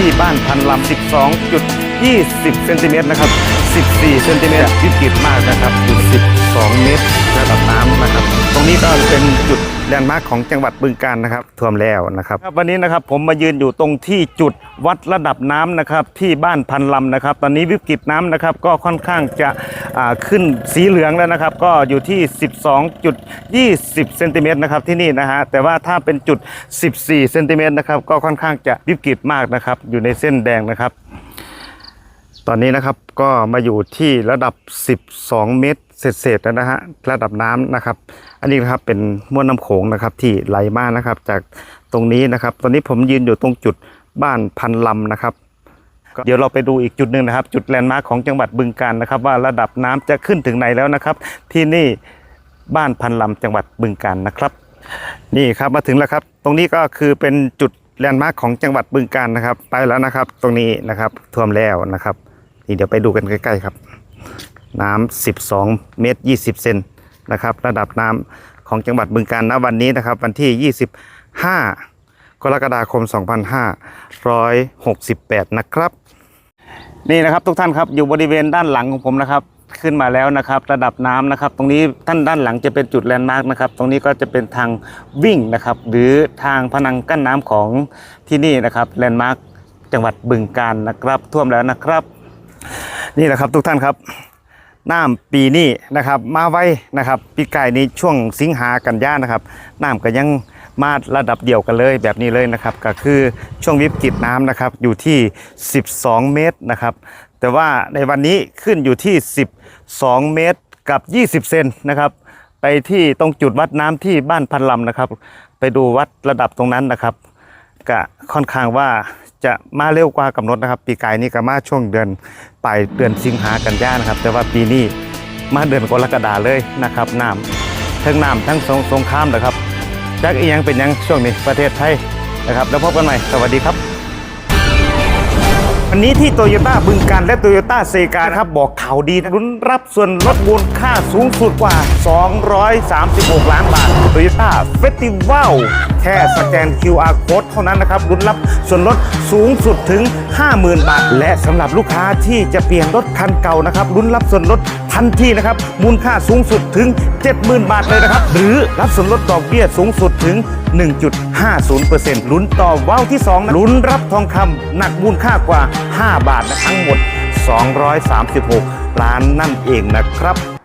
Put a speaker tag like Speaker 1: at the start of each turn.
Speaker 1: ที่บ้านพันลำ 20เซนติเมตรนะครับ 14เซนติเมตรวิกฤตมากนะครับจุด12 เมตรระดับน้ำนะครับ ตรงนี้ก็เป็นจุดแลนด์มาร์คของจังหวัดบึงกาฬนะครับท่วมแล้วนะครับวันนี้นะครับผมมายืนอยู่ตรงที่จุดวัดระดับน้ำนะครับที่บ้านพันลำนะครับ ตอนนี้วิกฤตน้ำนะครับก็ค่อนข้างจะขึ้นสีเหลืองแล้วนะครับ ก็อยู่ที่ 12.20เซนติเมตรนะครับที่นี่นะฮะแต่ว่าถ้าเป็นจุด 14เซนติเมตรนะครับก็ค่อนข้างจะวิกฤตมากนะครับอยู่ในเส้นแดงนะครับ ตอนนี้นะครับก็มาอยู่ที่ระดับ 12 เมตรเศษๆแล้วนะฮะระดับน้ำนะครับ อันนี้นะครับเป็นมวนน้ำโขงนะครับที่ไหลมานะครับ จากตรงนี้นะครับ ตอนนี้ผมยืนอยู่ตรงจุดบ้านพันลำนะครับเดี๋ยวเราไปดูอีกจุดหนึ่งนะครับ จุดแลนด์มาร์คของจังหวัดบึงกาฬนะครับ ว่าระดับน้ำจะขึ้นถึงไหนแล้วนะครับ ที่นี่บ้านพันลำจังหวัดบึงกาฬนะครับ นี่ครับมาถึงแล้วครับ ตรงนี้ก็คือเป็นจุดแลนด์มาร์คของจังหวัดบึงกาฬนะครับ ไปแล้วนะครับ ตรงนี้นะครับท่วมแล้วนะครับ นี่เดี๋ยวไปดูกันใกล้ๆครับ น้ำ12 เมตร 20 เซนนะครับ ระดับน้ำของจังหวัดบึงกาฬณวันนี้นะครับ วันที่ 25 กรกฎาคม 2568 นะครับ นี่นะครับทุกท่านครับอยู่บริเวณด้านหลังของผมนะครับขึ้นมาแล้วนะครับระดับน้ำนะครับ ตรงนี้ท่านด้านหลังจะเป็นจุดแลนด์มาร์กนะครับ ตรงนี้ก็จะเป็นทางวิ่งนะครับ หรือทางพนังกั้นน้ำของที่นี่นะครับแลนด์มาร์กจังหวัดบึงกาฬนะครับ ท่วมแล้วนะครับ นี่แหละครับทุกท่านครับน้ำปีนี้นะครับ มาไว้นะครับปีไกายนี้ช่วงสิงหากันยานะครับน้ำก็ยังมาระดับเดียวกันเลยแบบนี้เลยนะครับ ก็คือช่วงวิกฤตน้ำนะครับอยู่ที่ 12 เมตรนะครับ แต่ว่าในวันนี้ขึ้นอยู่ที่ 12 เมตรกับ 20 เซนนะครับ ไปที่ตรงจุดวัดน้ำที่บ้านพันลำนะครับ ไปดูวัดระดับตรงนั้นนะครับก็ค่อนข้างว่า จะมาเร็วกว่ากำหนดนะครับ ปีกายนี้ก็มาช่วงเดือนปลายเดือนสิงหากันยานะครับ แต่ว่าปีนี้มาเดือนกรกฎาเลยนะครับน้ำทั้งน้ำทั้งสงสงครามนะครับจักอีหยังเป็นยังช่วงนี้ประเทศไทยนะครับ แล้วพบกันใหม่สวัสดีครับวันนี้ที่โตโยต้าบึงการและโตโยต้าเซกาครับบอกข่าวดีนะรุนรับส่วนลดมูลค่าสูงสุดกว่า 236 ล้านบาทโตโยต้าเฟสติวัลแค่สแกน QR Code เท่านั้นนะครับรุนรับส่วนลดสูงสุดถึง 50,000 บาท และสำหรับลูกค้าที่จะเปลี่ยนรถคันเก่านะครับรุนรับส่วนลดทันทีนะครับมูลค่าสูงสุดถึง 70,000 บาทเลยนะครับ หรือรับส่วนลดดอกเบี้ยสูงสุดถึง 1.50%ลุ้นต่อว้าวที่2นะลุ้นรับทองคำหนักมูลค่ากว่า 5 บาทนะทั้งหมด 236 ล้านนั่นเองนะครับ